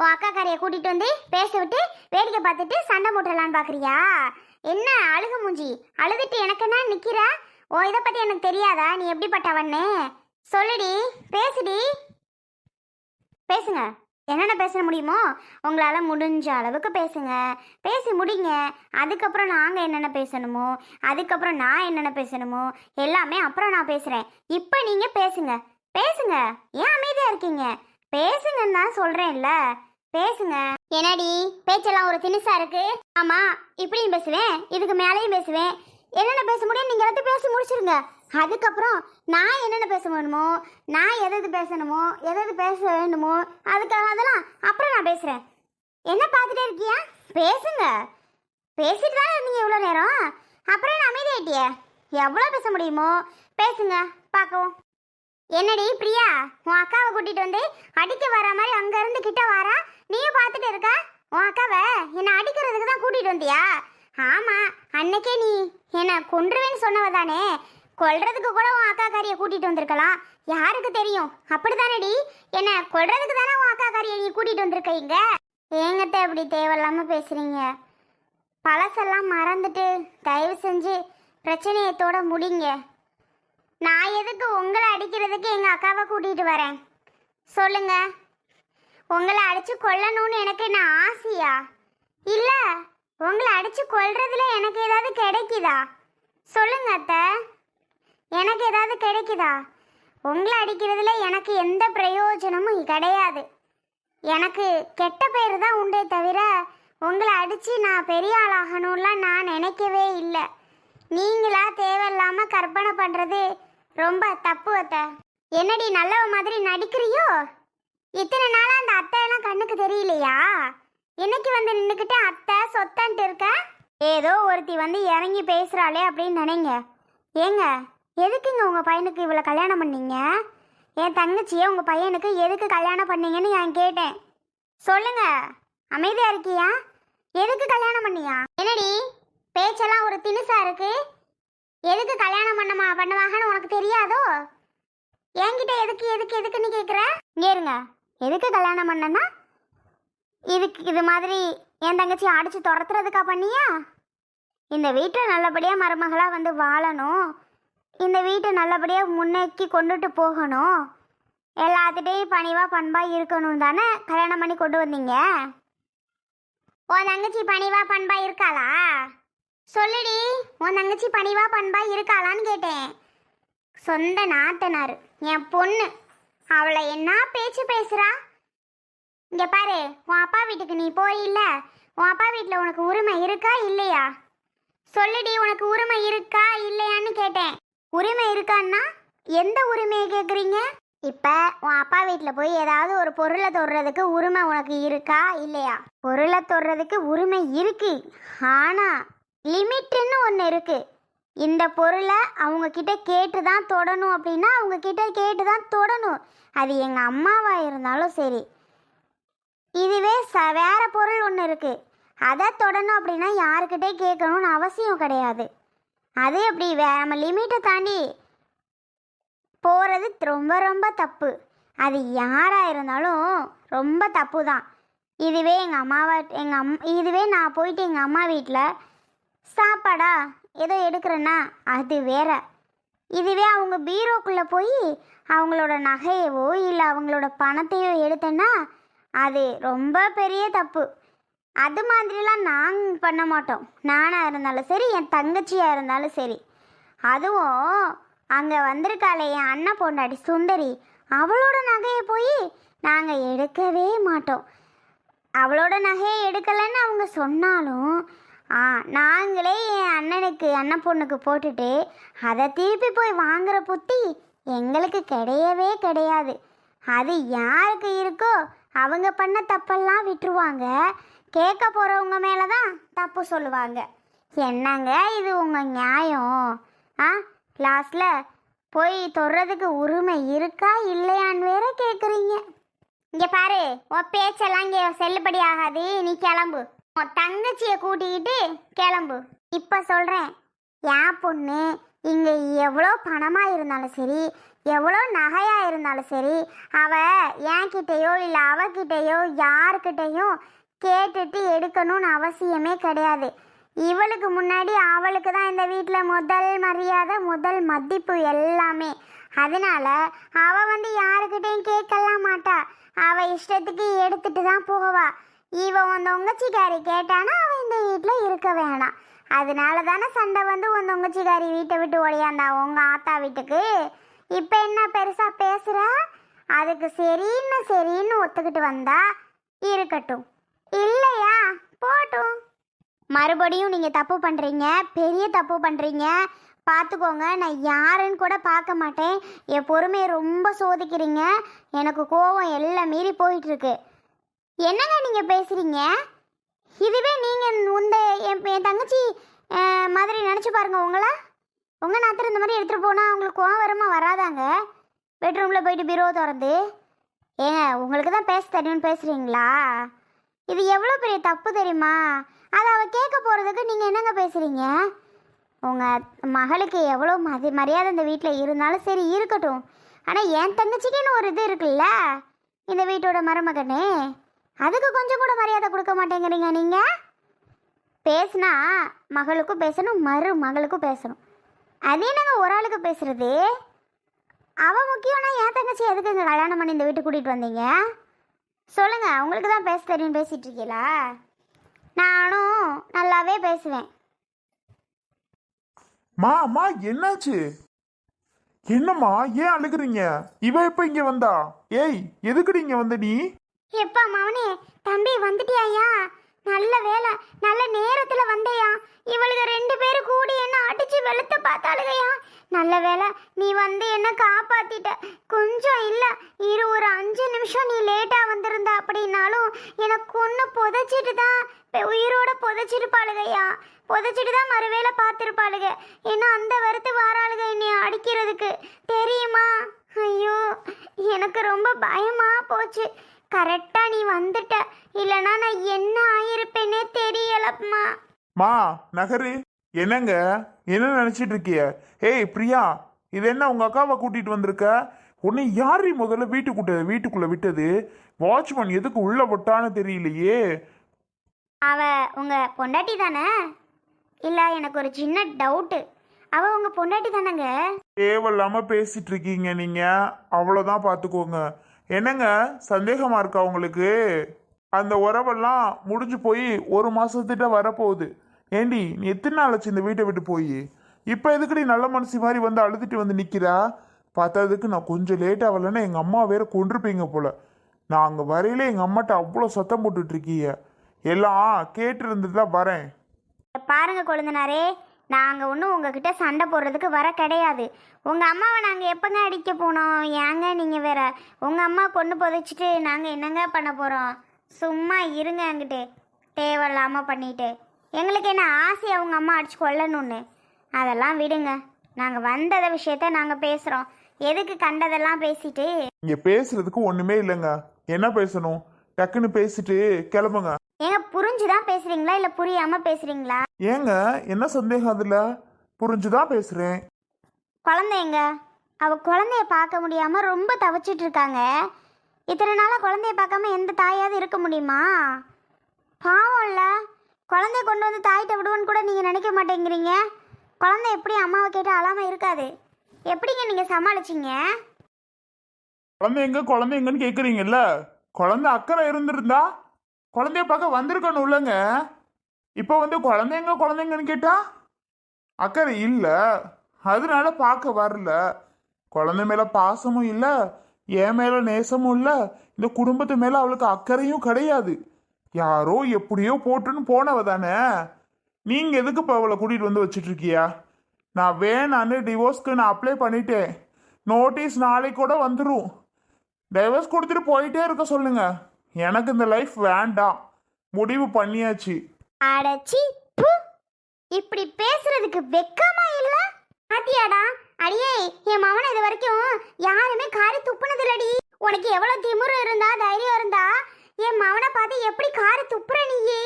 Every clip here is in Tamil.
உன் அக்காக்காரியை கூட்டிட்டு வந்து பேச விட்டு வேடிக்கை பார்த்துட்டு சண்டை போட்டுடலான்னு பார்க்குறியா என்ன அழுகு மூஞ்சி? அழுதுட்டு எனக்கு என்ன ஓ இதை பற்றி எனக்கு தெரியாதா? நீ எப்படிப்பட்டவன்னு? சொல்லுடி பேசுடி. பேசுங்க. என்னென்ன பேச முடியுமோ உங்களால் முடிஞ்ச அளவுக்கு பேசுங்க. பேசி முடிங்க. அதுக்கப்புறம் நாங்கள் என்னென்ன பேசணுமோ அதுக்கப்புறம் நான் என்னென்ன பேசணுமோ எல்லாமே அப்புறம் நான் பேசுகிறேன் இப்போ நீங்கள் பேசுங்க. பேசுங்க. ஏன் அமைதியாக இருக்கீங்க? பேசுங்கன்னு தான் சொல்கிறேன்ல பேசுங்க. என்னடி? பேச்செல்லாம் ஒரு தினுசா இருக்கு. ஆமாம் இப்படியும் பேசுவேன் இதுக்கு மேலேயும் பேசுவேன். என்னென்ன பேச முடியும் நீங்கள் எல்லாத்தையும் பேசி முடிச்சிருங்க. அதுக்கப்புறம் நான் என்னென்ன பேச வேணுமோ நான் எது எது பேசணுமோ எது எது பேச வேணுமோ அதுக்காக அதெல்லாம் அப்புறம் நான் பேசுகிறேன் என்ன பார்த்துட்டே இருக்கியா? பேசுங்க. பேசிட்டு தான் இருந்தீங்க இவ்வளோ நேரம்? அப்புறம் என்ன அமைதியாயிட்டியே? எவ்வளோ பேச முடியுமோ? பேசுங்க பார்க்கவும். என்னடி பிரியா? உன் அக்காவை கூட்டிட்டு வந்து அடிக்க வர மாதிரி அங்க இருந்து கிட்ட வாரா? நீயும் பார்த்துட்டு இருக்க. உன் அக்காவை என்னை அடிக்கிறதுக்கு தான் கூட்டிட்டு வந்தியா? ஆமா அன்னைக்கே நீ என்னை கொன்றுவேன்னு சொன்னவ தானே. கொல்றதுக்கு கூட உன் அக்கா காரியை கூட்டிட்டு வந்திருக்கலாம். யாருக்கு தெரியும்? அப்படிதானடி என்ன கொல்றதுக்கு தானே உன் அக்கா காரியை நீ கூட்டிட்டு வந்திருக்க இங்க? ஏங்கத்த இப்படி தேவையில்லாம பேசுறீங்க? பழசெல்லாம் மறந்துட்டு தயவு செஞ்சு பிரச்சனையத்தோட முடிங்க. நான் எதுக்கு உங்களை அடிக்கிறதுக்கு எங்கள் அக்காவை கூட்டிகிட்டு வரேன்? சொல்லுங்க. உங்களை அடித்து கொல்லணும்னு எனக்கு என்ன ஆசையா? இல்லை உங்களை அடித்து கொல்றதுல எனக்கு ஏதாவது கிடைக்குதா? சொல்லுங்க அத்தை. எனக்கு ஏதாவது கிடைக்குதா? உங்களை அடிக்கிறதுல எனக்கு எந்த பிரயோஜனமும் கிடையாது. எனக்கு கெட்ட பேர் தான் உண்டே தவிர உங்களை அடித்து நான் பெரிய ஆளாகணும்லாம் நான் நினைக்கவே இல்லை. நீங்களா தேவையில்லாமல் கற்பனை பண்ணுறது ரொம்ப தப்பு அத்தை. என்னடி நல்லவ மாதிரி நடிக்கிறியோ? இத்தனை நாளா அந்த அத்தையெல்லாம் கண்ணுக்கு தெரியலையா? இன்னைக்கு வந்து நின்றுக்கிட்டு அத்தை சொத்தன்ட்டு இருக்க? ஏதோ ஒருத்தி வந்து இறங்கி பேசுகிறாளே அப்படின்னு நினைங்க. ஏங்க எதுக்குங்க உங்கள் பையனுக்கு இவ்வளோ கல்யாணம் பண்ணீங்க? என் தங்கச்சியை உங்கள் பையனுக்கு எதுக்கு கல்யாணம் பண்ணீங்கன்னு நான் கேட்டேன். சொல்லுங்க அமைதியா இருக்கியா? எதுக்கு கல்யாணம் பண்ணியா? என்னடி பேச்செல்லாம் ஒரு திணுசா இருக்கு? எதுக்கு கல்யாணம் பண்ணமா? பண்ணுவாங்கன்னு உனக்கு தெரியாதோ? என்கிட்ட எதுக்கு எதுக்கு எதுக்குன்னு கேட்குற ஏறுங்க எதுக்கு கல்யாணம் பண்ணனா இதுக்கு இது மாதிரி என் தங்கச்சி அடிச்சு துரத்துறதுக்கா பண்ணியா? இந்த வீட்டை நல்லபடியாக மருமகளாக வந்து வாழணும். இந்த வீட்டை நல்லபடியாக முன்னேக்கி கொண்டுட்டு போகணும். எல்லாத்துட்டையும் பணிவாக பண்பாக இருக்கணும் தானே கல்யாணம் பண்ணி கொண்டு வந்தீங்க? உன் தங்கச்சி பணிவாக பண்பாக இருக்காளா? சொல்லுடி உன் தங்கச்சி பணிவா பண்பா இருக்காளான்னு கேட்டேன். சொந்த நாத்தனார் என் பொண்ணு. அவளை என்ன பேச்சு பேசுறா? இங்க பாரு உன் அப்பா வீட்டுக்கு நீ போயில்ல உன் அப்பா வீட்டில் உனக்கு உரிமை இருக்கா இல்லையா? சொல்லுடி உனக்கு உரிமை இருக்கா இல்லையான்னு கேட்டேன். உரிமை இருக்கான்னா எந்த உரிமையை கேட்குறீங்க இப்போ உன் அப்பா வீட்டில் போய் ஏதாவது ஒரு பொருளை தொடுறதுக்கு உரிமை உனக்கு இருக்கா இல்லையா? பொருளை தொடுறதுக்கு உரிமை இருக்கு. ஆனால் லிமிட்டுன்னு ஒன்று இருக்குது இந்த பொருளை அவங்க கிட்ட கேட்டு தான் தொடணும் அப்படின்னா அவங்க கிட்ட கேட்டு தான் தொடணும். அது எங்கள் அம்மாவாக இருந்தாலும் சரி. இதுவே ச வேறு பொருள் ஒன்று இருக்குது அதை தொடணும் அப்படின்னா யாருக்கிட்டே கேட்கணும்னு அவசியம் கிடையாது. அது எப்படி வே நம்ம லிமிட்டை தாண்டி போகிறது ரொம்ப ரொம்ப தப்பு. அது யாராக இருந்தாலும் ரொம்ப தப்பு தான் இதுவே எங்கள் அம்மாவை எங்கள் அம் இதுவே நான் போயிட்டு எங்கள் அம்மா வீட்டில் சாப்பாடா? ஏதோ எடுக்கிறேன்னா அது வேற. இதுவே அவங்க பீரோக்குள்ளே போய் அவங்களோட நகையவோ இல்லை அவங்களோட பணத்தையோ எடுத்தேன்னா அது ரொம்ப பெரிய தப்பு. அது மாதிரிலாம் நாங்கள் பண்ண மாட்டோம். நானாக இருந்தாலும் சரி என் தங்கச்சியாக இருந்தாலும் சரி. அதுவும் அங்கே வந்திருக்காளே என் அண்ணன் பொண்டாடி சுந்தரி அவளோட நகையை போய் நாங்கள் எடுக்கவே மாட்டோம். அவளோட நகையை எடுக்கலைன்னு அவங்க சொன்னாலும் ஆ நாங்களே என் அண்ணனுக்கு அண்ணன் பொண்ணுக்கு போட்டுட்டு அதை திருப்பி போய் வாங்குற புத்தி எங்களுக்கு கிடையவே கிடையாது. அது யாருக்கு இருக்கோ அவங்க பண்ண தப்பெல்லாம் விட்டுருவாங்க. கேட்க போகிறவங்க மேலே தான் தப்பு சொல்லுவாங்க. என்னங்க இது உங்கள் நியாயம்? ஆ லாஸ்டில் போய் தொடுறதுக்கு உரிமை இருக்கா இல்லையான்னு வேற கேட்குறீங்க இங்கே பாரு உன் பேச்செல்லாம் இங்கே செல்லுபடி ஆகாது. நீ கிளம்பு. உன் தங்கச்சியை கூட்டிக்கிட்டு கிளம்பு. இப்போ சொல்கிறேன் என் பொண்ணு இங்கே எவ்வளோ பணமாக இருந்தாலும் சரி எவ்வளோ நகையாக இருந்தாலும் சரி அவ என்கிட்டயோ இல்லை அவகிட்டேயோ யாருக்கிட்டேயும் கேட்டுட்டு எடுக்கணும்னு அவசியமே கிடையாது. இவளுக்கு முன்னாடி அவளுக்கு தான் இந்த வீட்டில் முதல் மரியாதை முதல் மதிப்பு எல்லாமே. அதனால அவள் வந்து யாருக்கிட்டேயும் கேட்கலாம் மாட்டா. அவள் இஷ்டத்துக்கு எடுத்துட்டு தான் போவா. இவ உன் உங்கச்சிக்காரி கேட்டானா அவன் இந்த வீட்டில் இருக்க வேணாம். அதனால தானே சண்டை வந்து உன் உங்கச்சிக்காரி வீட்டை விட்டு ஓடியாண்டா உங்க ஆத்தா வீட்டுக்கு? இப்போ என்ன பெருசாக பேசுகிற அதுக்கு சரின்னு சரின்னு ஒத்துக்கிட்டு வந்தா இருக்கட்டும். இல்லையா? போட்டும். மறுபடியும் நீங்கள் தப்பு பண்ணுறீங்க பெரிய தப்பு பண்ணுறீங்க பார்த்துக்கோங்க நான் யாருன்னு கூட பார்க்க மாட்டேன். என் பொறுமையை ரொம்ப சோதிக்கிறீங்க. எனக்கு கோவம் எல்லாம் மீறி போயிட்டுருக்கு என்னங்க நீங்கள் பேசுகிறீங்க இதுவே நீங்கள் உந்த என் என் தங்கச்சி மாதிரி நினச்சி பாருங்க உங்களை. உங்கள் நாத்தர் இந்த மாதிரி எடுத்துகிட்டு போனால் உங்களுக்கு கோவம் வருமா? வராதாங்க. பெட்ரூமில் போயிட்டு பீரோ திறந்து. ஏங்க உங்களுக்கு தான் பேச தெரியும்னு பேசுகிறீங்களா இது எவ்வளோ பெரிய தப்பு தெரியுமா? அதை அவள் கேட்க போகிறதுக்கு நீங்கள் என்னங்க பேசுகிறீங்க உங்கள் மகளுக்கு எவ்வளோ மதி மரியாதை இந்த வீட்டில் இருந்தாலும் சரி இருக்கட்டும். ஆனால் என் தங்கச்சிக்குன்னு ஒரு இது இருக்குல்ல? இந்த வீட்டோட மருமகனே. அதுக்கு கொஞ்சம் கூட மரியாதை கொடுக்க மாட்டேங்கிறீங்க நீங்கள் பேசுனா மகளுக்கும் பேசணும் மறு மகளுக்கும் பேசணும். அது என்னங்க ஒரு ஆளுக்கு பேசுகிறது அவள் முக்கியம்னா என் தங்கச்சி எதுக்குங்க கல்யாணம் பண்ணி இந்த வீட்டுக்கு கூட்டிகிட்டு வந்தீங்க? சொல்லுங்கள் உங்களுக்கு தான் பேச தெரியும் பேசிகிட்ருக்கீங்களா நானும் நல்லாவே பேசுவேன். மா அம்மா என்னாச்சு? என்னம்மா ஏன் அழுகுறீங்க? இவ எப்ப இங்க வந்தா? ஏய் எதுக்குடி இங்க வந்த நீ? எப்பா மவனே தம்பி வந்துட்டியாயா நல்ல வேலை நல்ல நேரத்துல வந்தையா? இவளுக்கு ரெண்டு பேரும் கூடி என்ன அடிச்சு வெளுத்து பார்த்தாளுகையா? நல்ல வேலை நீ வந்து என்ன காப்பாத்திட்ட? கொஞ்சம் இல்ல இரு ஒரு அஞ்சு நிமிஷம் நீ லேட்டா வந்திருந்த அப்படின்னாலும் எனக்கு ஒன்று புதைச்சிட்டு தான் உயிரோட புதைச்சிருப்பாளுகையா? புதைச்சிட்டு தான் மறுவேளை பார்த்துருப்பாளுக. ஏன்னா அந்த வருத்து வாராளுக என்னை அடிக்கிறதுக்கு? தெரியுமா? ஐயோ எனக்கு ரொம்ப பயமா போச்சு. கரெக்டா நீ வந்துட்ட. இல்லனா நான் என்ன ஆயிருப்பேனே தெரியலம்மா. மா நகரு. என்னங்க? என்ன நினைச்சிட்டு இருக்கிய? ஏய் பிரியா இது என்ன உங்க அக்காவை கூட்டிட்டு வந்திருக்க? உன்னை யாரு முதல்ல வீட்டுக்குட்ட வீட்டுக்குள்ள விட்டது? வாட்ச்மேன் எதுக்கு உள்ள விட்டான்னு தெரியலையே. அவ உங்க பொண்டாட்டி தானே? இல்ல எனக்கு ஒரு சின்ன டவுட்டு அவ உங்க பொண்டாட்டி தானேங்க? தேவையில்லாம பேசிட்டு இருக்கீங்க நீங்க. அவ்வளோதான் பார்த்துக்கோங்க என்னங்க சந்தேகமாக இருக்கா உங்களுக்கு? அந்த உறவெல்லாம் முடிஞ்சு போய் ஒரு மாதத்திட்ட வரப்போகுது. ஏண்டி நீ எத்தனை நாள் ஆச்சு இந்த வீட்டை விட்டு போய்? இப்போ எதுக்குடி நல்ல மனசு மாதிரி வந்து அழுதுட்டு வந்து நிற்கிறா பார்த்ததுக்கு நான் கொஞ்சம் லேட் ஆகலைன்னா எங்கள் அம்மா வேற கொண்டிருப்பீங்க போல. நான் அங்கே வரையில எங்கள் அம்மாட்ட அவ்வளோ சத்தம் போட்டுட்டு இருக்கீங்க எல்லாம் கேட்டு இருந்துட்டு தான் வரேன் பாருங்க கொழுந்தனாரே. நாங்கள் ஒன்றும் உங்ககிட்ட சண்டை போடுறதுக்கு வர கிடையாது. உங்கள் அம்மாவை நாங்கள் எப்போங்க அடிக்க போனோம்? ஏங்க நீங்கள் வேற உங்கள் அம்மா கொண்டு புதைச்சிட்டு நாங்கள் என்னங்க பண்ண போகிறோம் சும்மா இருங்க என்கிட்ட. தேவையில்லாமல் பண்ணிட்டு. எங்களுக்கு என்ன ஆசை அவங்க அம்மா அடிச்சு கொல்லணும்னு? அதெல்லாம் விடுங்க. நாங்கள் வந்தத விஷயத்த நாங்கள் பேசுகிறோம் எதுக்கு கண்டதெல்லாம் பேசிட்டு? இங்கே பேசுறதுக்கு ஒன்றுமே இல்லைங்க. என்ன பேசணும்? டக்குன்னு பேசிட்டு கிளம்புங்க. ஏங்க புரிஞ்சுதான் பேசுறீங்களா? இல்ல புரியாம பேசுறீங்களா? ஏங்க என்ன சந்தேகம் அதில்? புரிஞ்சுதான் பேசுகிறேன் குழந்தைங்க அவ குழந்தைய பார்க்க முடியாம ரொம்ப தவிச்சிட்டு இருக்காங்க. இத்தனை நாளா குழந்தைய பார்க்காம எந்த தாயாவது இருக்க முடியுமா? பாவம்ல குழந்தைய கொண்டு வந்து தாயிட்ட விடுவோன்னு கூட நீங்க நினைக்க மாட்டேங்கிறீங்க. குழந்தை எப்படி அம்மாவை கேட்டு அழாம இருக்காது? எப்படிங்க நீங்க சமாளிச்சீங்க? குழந்தை எங்க? குழந்தை எங்கன்னு கேட்குறீங்கல்ல குழந்தை அக்கறை இருந்திருந்தா குழந்தைய பார்க்க வந்திருக்கணும் இல்லைங்க. இப்போ வந்து குழந்தைங்க குழந்தைங்கன்னு கேட்டா அக்கறை இல்லை. அதனால பார்க்க வரல. குழந்தை மேல பாசமும் இல்லை என் மேல நேசமும் இல்லை இந்த குடும்பத்து மேல அவளுக்கு அக்கறையும் கிடையாது. யாரோ எப்படியோ போட்டுன்னு போனவ தானே. நீங்க எதுக்கு இப்போ அவளை கூட்டிட்டு வந்து வச்சிட்டு இருக்கியா? நான் வேணான்னு டிவோர்ஸ்க்கு நான் அப்ளை பண்ணிட்டேன். நோட்டீஸ் நாளைக்கு கூட வந்துடும் டைவர்ஸ் கொடுத்துட்டு போயிட்டே இருக்க சொல்லுங்க. எனக்கு இந்த லைஃப் வேண்டாம். முடிவு பண்ணியாச்சு. அடச்சி இப்படி பேசுறதுக்கு வெக்கமா இல்ல? பாத்தியாடா? அடியே என் மவனை இது வரைக்கும் யாருமே காரி துப்புனது இல்லடி உனக்கு எவ்வளவு திமுரு இருந்தா தைரியம் இருந்தா என் மவனை பார்த்து எப்படி காரி துப்புற நீயே?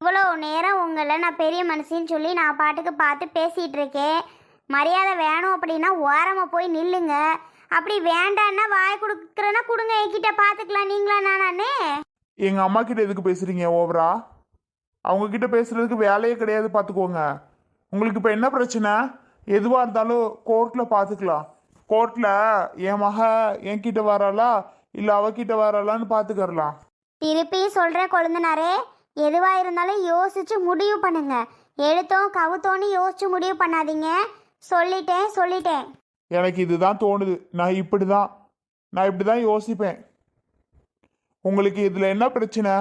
இவ்வளோ நேரம் உங்களை நான் பெரிய மனுஷின்னு சொல்லி நான் பாட்டுக்கு பார்த்து பேசிகிட்டு இருக்கேன். மரியாதை வேணும் அப்படின்னா ஓரமாக போய் நில்லுங்க. அப்படி வேண்டான்னா வாய் கொடுக்குறேன்னா கொடுங்க என்கிட்ட பார்த்துக்கலாம். நீங்களா நானே எங்க அம்மா கிட்ட எதுக்கு பேசுறீங்க ஓவரா? அவங்க கிட்ட பேசுறதுக்கு வேலையே கிடையாது பார்த்துக்கோங்க. உங்களுக்கு இப்போ என்ன பிரச்சனை? எதுவாக இருந்தாலும் கோர்ட்டில் பார்த்துக்கலாம். கோர்ட்டில் என் மக என்கிட்ட வராளா இல்லை அவகிட்ட வராளான்னு பார்த்துக்கறலாம். திருப்பி சொல்கிறேன் கொழுந்தனாரே. எதுவாக இருந்தாலும் யோசிச்சு முடிவு பண்ணுங்க. எடுத்தோம் கவுத்தோன்னு யோசிச்சு முடிவு பண்ணாதீங்க. சொல்லிட்டேன் சொல்லிட்டேன். எனக்கு இதுதான் தோணுது. நான் இப்படி தான் நான் இப்படி தான் யோசிப்பேன். உங்களுக்கு இதில் என்ன பிரச்சனை?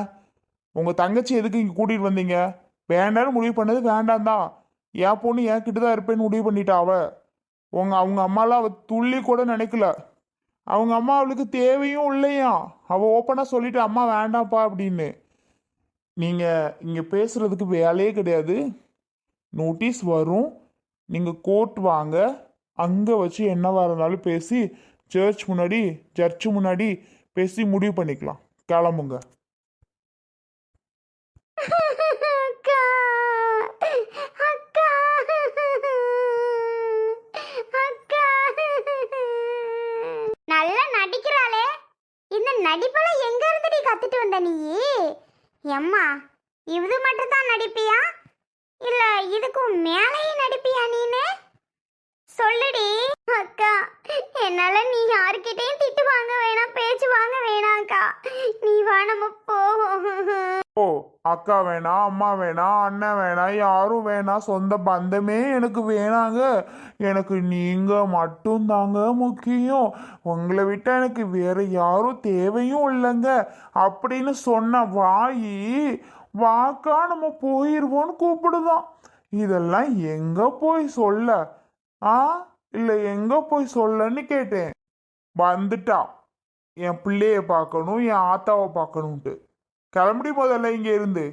உங்கள் தங்கச்சி எதுக்கு இங்கே கூட்டிகிட்டு வந்தீங்க? வேண்டாம்னு முடிவு பண்ணது வேண்டாம் தான் என் பொண்ணு என் கிட்ட தான் இருப்பேன்னு முடிவு பண்ணிட்டா அவள் உங்க அவங்க அம்மாலாம் அவ துள்ளி கூட நினைக்கல. அவங்க அம்மா அவளுக்கு தேவையும் இல்லையா? அவள் ஓப்பனாக சொல்லிட்டு அம்மா வேண்டாம்ப்பா அப்படின்னு. நீங்கள் இங்கே பேசுகிறதுக்கு வேலையே கிடையாது. நோட்டீஸ் வரும். நீங்கள் கோர்ட் வாங்க. அங்கே வச்சு என்னவா இருந்தாலும் பேசி சர்ச் முன்னாடி சர்ச் முன்னாடி பேசி முடிவு பண்ணிக்கலாம். கிளம்புங்க. அக்கா அக்கா அக்கா. நல்லா நடிக்கிறாளே. இந்த நடிப்பெல்லாம் எங்க இருந்துடி கத்துட்டு வந்த நீ? எம்மா இது மட்டும் தான் நடிப்பியா? இல்ல இதுக்கும் மேலேயும் நடிப்பியா நீனே? சொல்லுடி. அக்கா என்னால நீ யாருக்கிட்டையும் திட்டு வாங்க வேணாம் பேச்சு வாங்க வேணாக்கா நீ வா நம்ம போவோம். ஓ அக்கா வேணாம் அம்மா வேணாம் அண்ணன் வேணாம் யாரும் வேணாம் சொந்த பந்தமே எனக்கு வேணாங்க. எனக்கு நீங்க மட்டும் தாங்க முக்கியம். உங்களை விட்டா எனக்கு வேற யாரும் தேவையும் இல்லைங்க. அப்படின்னு சொன்ன வாயி வாக்கா நம்ம போயிடுவோன்னு கூப்பிடுதான். இதெல்லாம் எங்க போய் சொல்ல? ஆ இல்லை எங்க போய் சொல்லன்னு கேட்டேன். வந்துட்டா. என் பிள்ளைய பார்க்கணும் என் ஆத்தாவை பார்க்கணுன்ட்டு கிளம்பி முதல்ல இங்கே இருந்து.